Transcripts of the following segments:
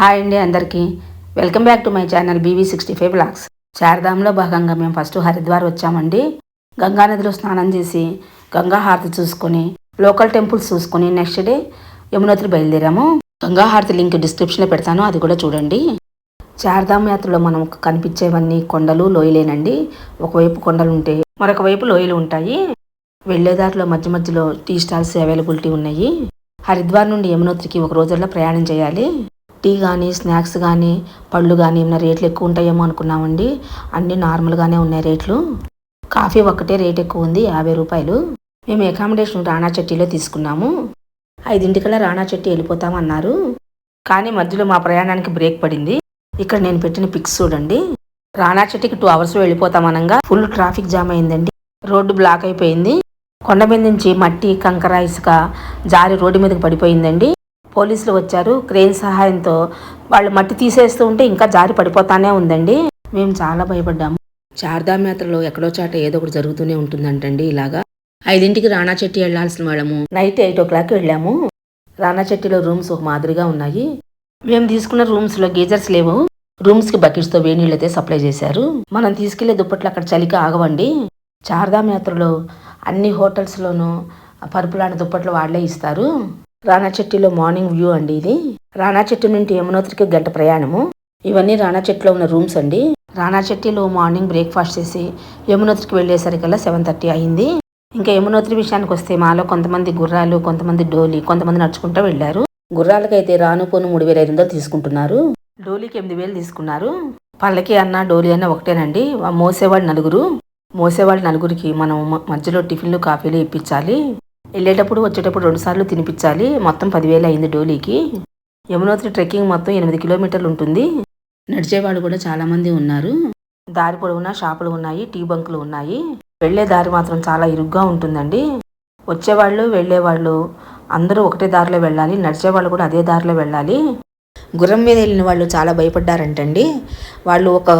Hi అండి అందరికీ. Welcome back to my channel BV sixty five vlogs. శారదాంలో భాగంగా మేము ఫస్ట్ హరిద్వార్ వచ్చామండి. గంగా నదిలో స్నానం చేసి గంగా హారతి చూసుకొని లోకల్ టెంపుల్స్ చూసుకొని నెక్స్ట్ డే యమునోత్రి బయలుదేరాము. గంగా హారతి లింక్ డిస్క్రిప్షన్లో పెడతాను అది కూడా చూడండి. శారదాం యాత్రలో మనం కనిపించేవన్నీ కొండలు లోయలేనండి. ఒకవైపు కొండలు ఉంటే మరొక వైపు లోయలు ఉంటాయి. వెళ్ళేదారిలో మధ్య మధ్యలో టీ స్టాల్స్ అవైలబిలిటీ ఉన్నాయి. హరిద్వార్ నుండి యమునోత్రికి ఒక రోజుల్లో ప్రయాణం చేయాలి. టీ కానీ స్నాక్స్ కానీ పళ్ళు కానీ ఏమైనా రేట్లు ఎక్కువ ఉంటాయేమో అనుకున్నామండి. అన్నీ నార్మల్గానే ఉన్నాయి రేట్లు. కాఫీ ఒక్కటే రేట్ ఎక్కువ ఉంది యాభై రూపాయలు. మేము అకామిడేషన్ రాణా చెట్టిలో తీసుకున్నాము. ఐదింటికల్లా రాణా చెట్టి వెళ్ళిపోతామన్నారు. కానీ మధ్యలో మా ప్రయాణానికి బ్రేక్ పడింది. ఇక్కడ నేను పెట్టిన పిక్స్ చూడండి. రాణా చెట్టుకి టూ అవర్స్ వెళ్ళిపోతామనగా ఫుల్ ట్రాఫిక్ జామ్ అయిందండి. రోడ్డు బ్లాక్ అయిపోయింది. కొండ మీద నుంచి మట్టి కంకర ఇసుక జారి రోడ్డు మీదకి పడిపోయిందండి. పోలీసులు వచ్చారు. క్రేన్ సహాయంతో వాళ్ళు మట్టి తీసేస్తూ ఉంటే ఇంకా జారి పడిపోతానే ఉందండి. మేము చాలా భయపడ్డాము. చార్ధామ్ యాత్రలో ఎక్కడో చాట ఏదో ఒకటి జరుగుతూనే ఉంటుందంటండి ఇలాగా. ఐదింటికి రాణా చెట్టి వెళ్ళాల్సిన వాళ్ళము నైట్ ఎయిట్ ఓ క్లాక్ వెళ్ళాము. రాణా చెట్టిలో రూమ్స్ ఒక మాదిరిగా ఉన్నాయి. మేము తీసుకున్న రూమ్స్లో గీజర్స్ లేవు. రూమ్స్కి బకెట్స్తో వేడి నీళ్ళైతే సప్లై చేశారు. మనం తీసుకెళ్ళే దుప్పట్లు అక్కడ చలికి ఆగవండి. చార్ధామ్ యాత్రలో అన్ని హోటల్స్ లోనూ పరుపులాంటి దుప్పట్లు వాళ్ళే ఇస్తారు. రాణాచెట్టిలో మార్నింగ్ వ్యూ అండి ఇది. రాణా చెట్టు నుండి యమునోత్రికి గంట ప్రయాణము. ఇవన్నీ రాణా చెట్టులో ఉన్న రూమ్స్ అండి. రాణా చెట్టిలో మార్నింగ్ బ్రేక్ఫాస్ట్ చేసి యమునోత్రికి వెళ్ళేసరికల్లా సెవెన్ థర్టీ అయింది. ఇంకా యమునోత్రి విషయానికి వస్తే మాలో కొంతమంది గుర్రాలు కొంతమంది డోలి కొంతమంది నడుచుకుంటూ వెళ్ళారు. గుర్రాలకైతే రాను పోను మూడు వేల ఐదు వందలు తీసుకుంటున్నారు. డోలీకి ఎనిమిది వేలు తీసుకున్నారు. పళ్ళకి అన్న డోలీ అన్న ఒకటేనండి. మోసేవాళ్ళు నలుగురు. మోసేవాళ్ళు నలుగురికి మనం మధ్యలో టిఫిన్లు కాఫీలు ఇప్పించాలి. వెళ్ళేటప్పుడు వచ్చేటప్పుడు రెండుసార్లు తినిపించాలి. మొత్తం పదివేలు అయింది డోలీకి. యమునోత్రి ట్రెక్కింగ్ మొత్తం ఎనిమిది కిలోమీటర్లు ఉంటుంది. నడిచేవాళ్ళు కూడా చాలా మంది ఉన్నారు. దారి పొడవునా షాపులు ఉన్నాయి టీ బంకులు ఉన్నాయి. వెళ్ళే దారి మాత్రం చాలా ఇరుగ్గా ఉంటుందండి. వచ్చేవాళ్ళు వెళ్ళేవాళ్ళు అందరూ ఒకటే దారిలో వెళ్ళాలి. నడిచేవాళ్ళు కూడా అదే దారిలో వెళ్ళాలి. గుర్రం మీద వెళ్ళిన వాళ్ళు చాలా భయపడ్డారంటండి. వాళ్ళు ఒక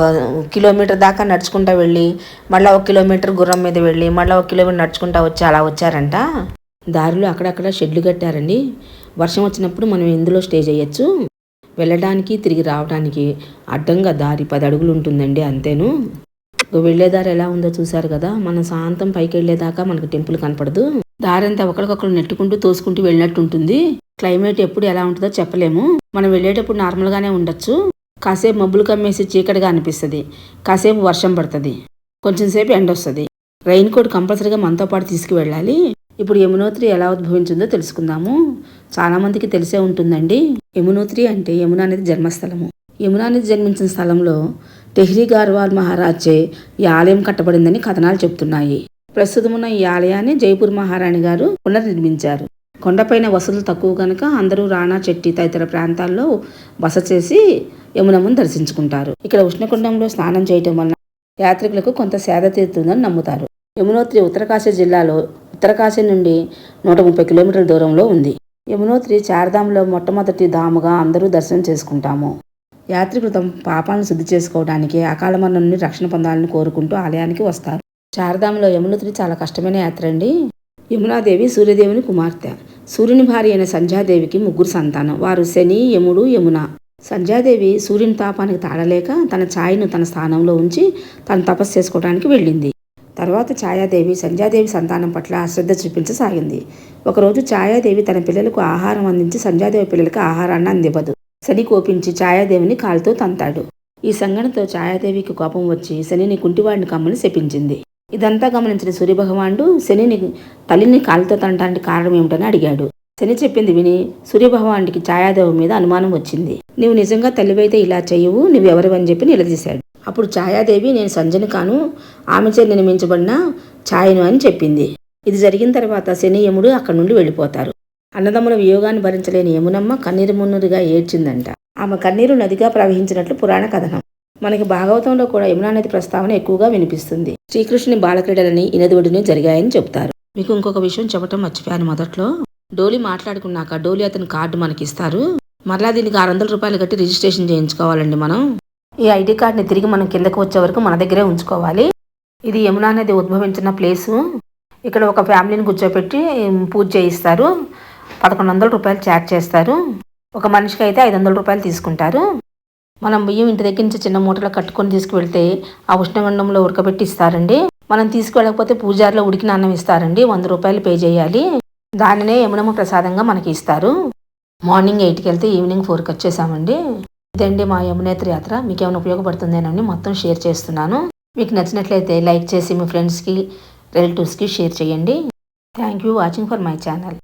కిలోమీటర్ దాకా నడుచుకుంటా వెళ్ళి మళ్ళీ ఒక కిలోమీటర్ గుర్రం మీద వెళ్ళి మళ్ళీ ఒక కిలోమీటర్ నడుచుకుంటా వచ్చి అలా వచ్చారంట. దారిలో అక్కడక్కడ షెడ్లు కట్టారండి. వర్షం వచ్చినప్పుడు మనం ఇందులో స్టే చేయొచ్చు. వెళ్ళడానికి తిరిగి రావడానికి అడ్డంగా దారి పది అడుగులు ఉంటుందండి అంతేను. ఇక వెళ్ళే దారి ఎలా ఉందో చూశారు కదా మనం సాయంత్రం పైకి వెళ్ళేదాకా మనకు టెంపుల్ కనపడదు. దారంతా ఒకరికొకరు నెట్టుకుంటూ తోసుకుంటూ వెళ్ళినట్టు ఉంటుంది క్లైమేట్ ఎప్పుడు ఎలా ఉంటుందో చెప్పలేము. మనం వెళ్ళేటప్పుడు నార్మల్గానే ఉండొచ్చు. కాసేపు మబ్బులు కమ్మేసి చీకటిగా అనిపిస్తుంది. కాసేపు వర్షం పడుతుంది. కొంచెం సేపు ఎండ వస్తుంది. రైన్ కోట్ కంపల్సరీగా మనతో పాటు తీసుకువెళ్ళాలి. ఇప్పుడు యమునోత్రి ఎలా ఉద్భవించిందో తెలుసుకుందాము. చాలా మందికి తెలిసే ఉంటుందండి. యమునోత్రి అంటే యమున అనేది జన్మస్థలము. యమున అనేది జన్మించిన స్థలంలో టెహ్రీ గార్వాల్ మహారాజే ఈ ఆలయం కట్టబడిందని కథనాలు చెప్తున్నాయి. ప్రస్తుతమున్న ఈ ఆలయాన్ని జైపూర్ మహారాణి గారు పునర్నిర్మించారు. కొండపైన వసతులు తక్కువ కనుక అందరూ రాణా చెట్టి తదితర ప్రాంతాల్లో బస చేసి యమునమ్మను దర్శించుకుంటారు. ఇక్కడ ఉష్ణకుండంలో స్నానం చేయటం వలన యాత్రికులకు కొంత సేద తీరుతుందని నమ్ముతారు. యమునోత్రి ఉత్తరకాశీ జిల్లాలో ఉత్తరకాశీ నుండి నూట ముప్పై కిలోమీటర్ల దూరంలో ఉంది. యమునోత్రి చార్ధాంలో మొట్టమొదటి ధాముగా అందరూ దర్శనం చేసుకుంటాము. యాత్రికులు తమ పాపాలను శుద్ధి చేసుకోవడానికి అకాల మరణం నుండి రక్షణ పొందాలని కోరుకుంటూ ఆలయానికి వస్తారు. చార్ధాంలో యమునోత్రి చాలా కష్టమైన యాత్ర అండి. యమునాదేవి సూర్యదేవుని కుమార్తె. సూర్యుని భార్య అయిన సంధ్యాదేవికి ముగ్గురు సంతానం. వారు శని యముడు యమున. సంధ్యాదేవి సూర్యుని తాపానికి తాడలేక తన ఛాయను తన స్థానంలో ఉంచి తను తపస్సు చేసుకోవడానికి వెళ్ళింది. తర్వాత ఛాయాదేవి సంధ్యాదేవి సంతానం పట్ల అశ్రద్ధ చూపించసాగింది. ఒకరోజు ఛాయాదేవి తన పిల్లలకు ఆహారం అందించి సంధ్యాదేవి పిల్లలకు ఆహారాన్ని అందివ్వదు. శని కోపించి ఛాయాదేవిని కాలుతో తంతాడు. ఈ సంఘటనతో ఛాయాదేవికి కోపం వచ్చి శనిని కుంటివాడిని కమ్మని శపించింది. ఇదంతా గమనించిన సూర్యభగవానుడు శనిని తల్లిని కాలుతో తనటానికి కారణం ఏమిటని అడిగాడు. శని చెప్పింది విని సూర్యభగవానుడికి ఛాయాదేవి మీద అనుమానం వచ్చింది. నీవు నిజంగా తల్లివైతే ఇలా చెయ్యవు నువ్వెవరివని చెప్పి నిలదీశాడు. అప్పుడు ఛాయాదేవి నేను సంజని కాను ఆమె చే నిర్మించబడిన ఛాయను అని చెప్పింది. ఇది జరిగిన తర్వాత శని యముడు అక్కడి నుండి వెళ్ళిపోతారు. అన్నదమ్ముల వియోగాన్ని భరించలేని యమునమ్మ కన్నీరు మున్నీరుగా ఏడ్చిందంట. ఆమె కన్నీరు నదిగా ప్రవహించినట్లు పురాణ కథనం. మనకి భాగవతంలో కూడా యమునా నది ప్రస్తావన ఎక్కువగా వినిపిస్తుంది. శ్రీకృష్ణుని బాలక్రీడలని ఈ జరిగాయని చెప్తారు మీకు ఇంకొక విషయం చెప్పటం మర్చిపోయాను మొదట్లో. డోలీ మాట్లాడుకున్నాక డోలీ అతని కార్డు మనకి ఇస్తారు మరలా దీనికి ఆరు వందల రూపాయలు కట్టి రిజిస్ట్రేషన్ చేయించుకోవాలండి మనం. ఈ ఐడి కార్డుని తిరిగి మనం కిందకు వచ్చే వరకు మన దగ్గరే ఉంచుకోవాలి. ఇది యమునా నది ఉద్భవించిన ప్లేసు. ఇక్కడ ఒక ఫ్యామిలీని కూర్చోపెట్టి పూజ చేయిస్తారు. పదకొండు వందల రూపాయలు ఛార్జ్ చేస్తారు. ఒక మనిషికి అయితే ఐదు వందల రూపాయలు తీసుకుంటారు. మనం బియ్యం ఇంటి దగ్గర నుంచి చిన్న మూటలో కట్టుకొని తీసుకువెళ్తే ఆ ఉష్ణగండంలో ఉడకబెట్టి ఇస్తారండి మనం తీసుకువెళ్ళకపోతే పూజారిలో ఉడికిన అన్నం ఇస్తారండి. వంద రూపాయలు పే చేయాలి. దానినే యమునమ్మ ప్రసాదంగా మనకి ఇస్తారు. మార్నింగ్ ఎయిట్కి వెళ్తే ఈవినింగ్ ఫోర్కి వచ్చేసామండి. ఇదండి మా యమునేత్ర యాత్ర. మీకు ఏమైనా ఉపయోగపడుతుందేనని మొత్తం షేర్ చేస్తున్నాను. మీకు నచ్చినట్లయితే లైక్ చేసి మీ ఫ్రెండ్స్కి రిలేటివ్స్కి షేర్ చేయండి. Thank you watching for my channel.